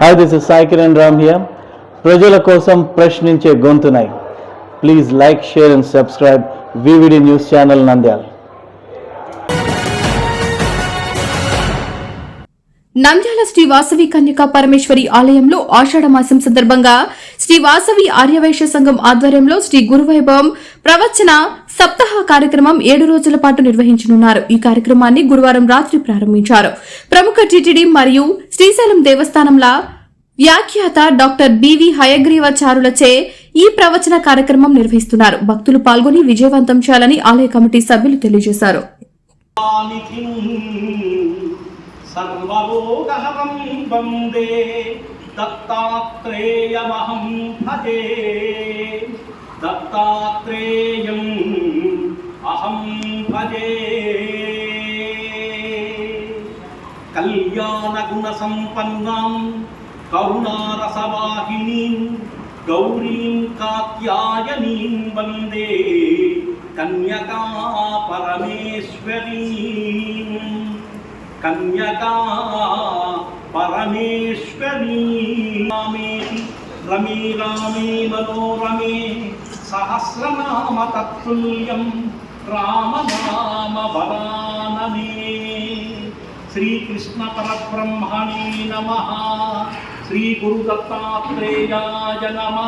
Hi this is Sai Kiran Ram here ప్రజల కోసం ప్రశ్నించే గొంతునై. Please like share and subscribe VVD news channel Nandyal Nandyal Shri Vasavi Kanyaka Parameshwari ఆలయంలో ఆషాఢ మాసం సందర్భంగా శ్రీ వాసవి ఆర్యవైశ్య సంఘం ఆధ్వర్యంలో శ్రీ గురువైభవం ప్రవచన సప్తాహ కార్యక్రమం ఏడు రోజుల పాటు నిర్వహించనున్నారు. ఈ కార్యక్రమాన్ని గురువారం రాత్రి ప్రారంభించారు. ప్రముఖ టిటిడి మరియు శ్రీశైలం దేవస్థానంల వ్యాఖ్యాత డాక్టర్ బివి హయగ్రీవాచారులచే ఈ ప్రవచన కార్యక్రమం నిర్వహిస్తున్నారు. భక్తులు పాల్గొని విజయవంతం చేయాలని ఆలయ కమిటీ సభ్యులు తెలియజేశారు. వందే దత్తాత్రేయమహం భజే. దత్తాత్రేయం అహం భజే. కళ్యాణగుణసంపన్నాం కరుణారసవాహినీం గౌరీం కాత్యాయనీం వందే కన్యకా పరమేశ్వరీం. కన్యకా పరమేశ్వరీమేతి రమీ రామీ మనోరమే సహస్రనామ తత్తుల్యం రామనామ వరాననే. శ్రీకృష్ణ పరబ్రహ్మణే నమ. శ్రీ గురు దత్తాత్రేయాయ నమ.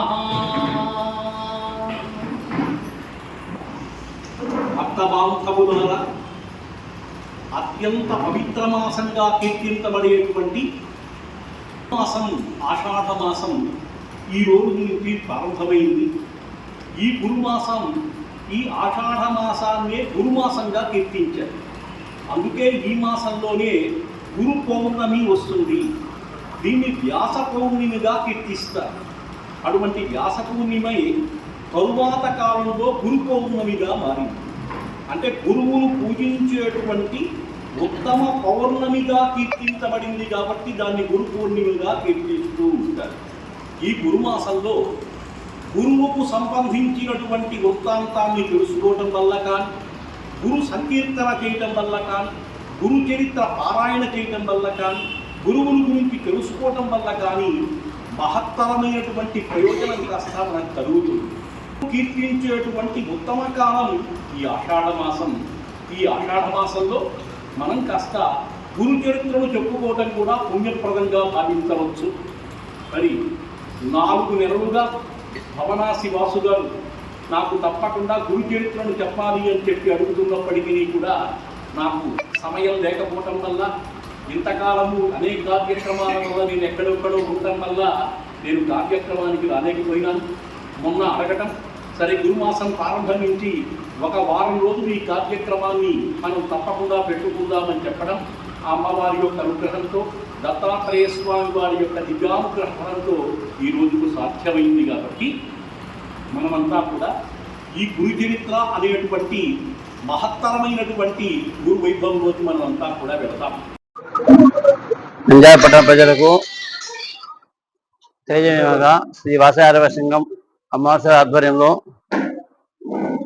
భక్త బాంధవుల అత్యంత పవిత్ర మాసంగా కీర్తించబడేటువంటి మాసం ఆషాఢ మాసం ఈ రోజు నుంచి ప్రారంభమైంది. ఈ గురుమాసం ఈ ఆషాఢ మాసాన్నే గురుమాసంగా కీర్తించారు. అందుకే ఈ మాసంలోనే గురు పౌర్ణమి వస్తుంది. దీన్ని వ్యాస పౌర్ణమిగా కీర్తిస్తారు. అటువంటి వ్యాస పౌర్ణిమై తరువాత కాలంలో గురు పౌర్ణమిగా మారింది. అంటే గురువును పూజించేటువంటి ఉత్తమ పౌర్ణమిగా కీర్తించబడింది కాబట్టి దాన్ని గురు పూర్ణిమగా కీర్తిస్తూ ఉంటారు. ఈ గురుమాసంలో గురువుకు సంబంధించినటువంటి వృత్తాంతాన్ని తెలుసుకోవటం వల్ల కానీ గురు సంకీర్తన చేయటం వల్ల కానీ గురు చరిత్ర పారాయణ చేయటం వల్ల కానీ గురువుల గురించి తెలుసుకోవటం వల్ల కానీ మహత్తరమైనటువంటి ప్రయోజనం కాస్త మనకు కలుగుతుంది. కీర్తించేటువంటి ఉత్తమ కాలం ఈ ఆషాఢ మాసం. ఈ ఆషాఢ మాసంలో మనం కాస్త గురు చరిత్రను చెప్పుకోవటం కూడా పుణ్యప్రదంగా భావించవచ్చు. మరి నాలుగు నెలలుగా భవనాసి వాసు గారు నాకు తప్పకుండా గురు చరిత్రను చెప్పాలి అని చెప్పి అడుగుతున్నప్పటికీ కూడా నాకు సమయం లేకపోవటం వల్ల ఇంతకాలము అనేక కార్యక్రమాల వల్ల నేను ఎక్కడెక్కడో ఉండటం వల్ల నేను కార్యక్రమానికి రాలేకపోయినాను. మొన్న అడగటం సరే గురుమాసం ప్రారంభం నుంచి ఒక వారం రోజులు ఈ కార్యక్రమాన్ని మనం తప్పకుండా పెట్టుకుందామని చెప్పడం ఆ అమ్మవారి యొక్క అనుగ్రహంతో దత్తాత్రేయ స్వామి వారి యొక్క దివ్యానుగ్రహంతో ఈ రోజుకు సాధ్యమైంది కాబట్టి మనమంతా కూడా ఈ గురు చరిత్ర అనేటువంటి మహత్తరమైనటువంటి గురు వైభవంలోకి మనమంతా కూడా వెళతాం. నంద్యాల ప్రజలకు తెలియజేయగా శ్రీ వాసాయారవ సింగం అమావాస్య ఆధ్వర్యంలో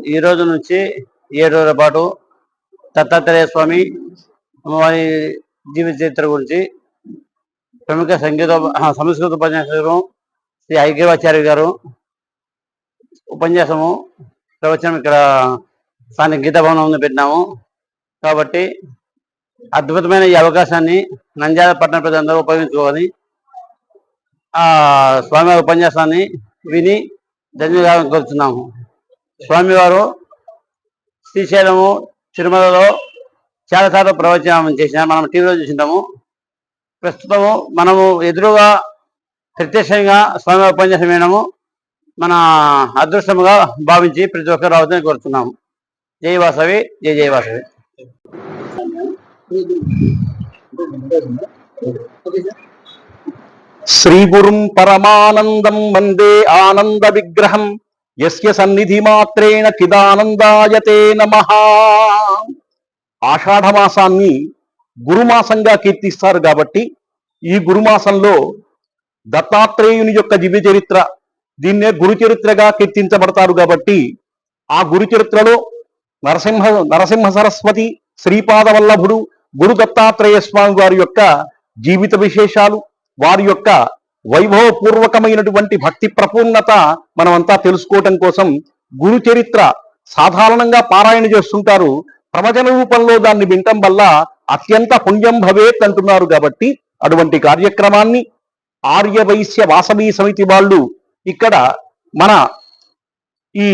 ఈ రోజు నుంచి ఏడు రోజుల పాటు దత్తాత్రేయ స్వామి అమ్మవారి జీవిత చరిత్ర గురించి ప్రముఖ సంగీత సంస్కృత ఉపన్యాసకులు శ్రీ ఐక్యవాచార్య గారు. ఉపన్యాసము ప్రవచనం ఇక్కడ స్థానిక గీతాభవనంలో పెట్టినాము. కాబట్టి అద్భుతమైన ఈ అవకాశాన్ని నంద్యాల పట్టణ ప్రజలందరూ ఉపయోగించుకోవాలి. ఆ స్వామివారి ఉపన్యాసాన్ని విని ధన్యవాదాలు కోరుతున్నాము స్వామివారు శ్రీశైలము తిరుమలలో చాలాసార్లు ప్రవచనం చేసిన మనం టీవీలో చూసింటాము. ప్రస్తుతము మనము ఎదురుగా ప్రత్యక్షంగా స్వామి ఉపన్యాసమేనము మన అదృష్టముగా భావించి ప్రతి ఒక్కరు రావద్దని కోరుతున్నాము జై వాసవి జై జై వాసవి. శ్రీగురుం పరమానందం వందే ఆనంద విగ్రహం. యస్య సన్నిధి మాత్రేణ చిదానందాయతే నమ ఆషాఢమాసాన్ని గురుమాసంగా కీర్తిస్తారు కాబట్టి ఈ గురుమాసంలో దత్తాత్రేయుని యొక్క దివ్య చరిత్ర దీన్నే గురు చరిత్రగా కీర్తించబడతారు కాబట్టి ఆ గురు చరిత్రలో నరసింహ నరసింహ సరస్వతి శ్రీపాద వల్లభుడు గురు దత్తాత్రేయ స్వామి వారి యొక్క జీవిత విశేషాలు వారి యొక్క వైభవపూర్వకమైనటువంటి భక్తి ప్రపూర్ణత మనమంతా తెలుసుకోవటం కోసం గురు చరిత్ర సాధారణంగా పారాయణ చేస్తుంటారు. ప్రవచన రూపంలో దాన్ని వినటం వల్ల అత్యంత పుణ్యం భవేత్ అంటున్నారు కాబట్టి అటువంటి కార్యక్రమాన్ని ఆర్యవైశ్య వాసవి సమితి వాళ్ళు ఇక్కడ మన ఈ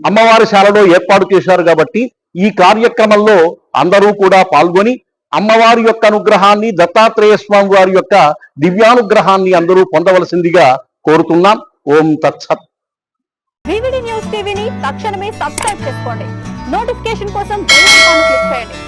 అమ్మవారి శాలలో ఏర్పాటు చేశారు కాబట్టి ఈ కార్యక్రమంలో అందరూ కూడా పాల్గొని అమ్మవారి యొక్క అనుగ్రహాన్ని దత్తాత్రేయ స్వామి వారి యొక్క దివ్యానుగ్రహాన్ని అందరూ పొందవలసిందిగా కోరుతున్నాం. ఓం తత్సత్ న్యూస్ టీవీని తక్షణమే సబ్స్క్రైబ్ చేసుకోండి. నోటిఫికేషన్ కోసం క్లిక్ చేయండి.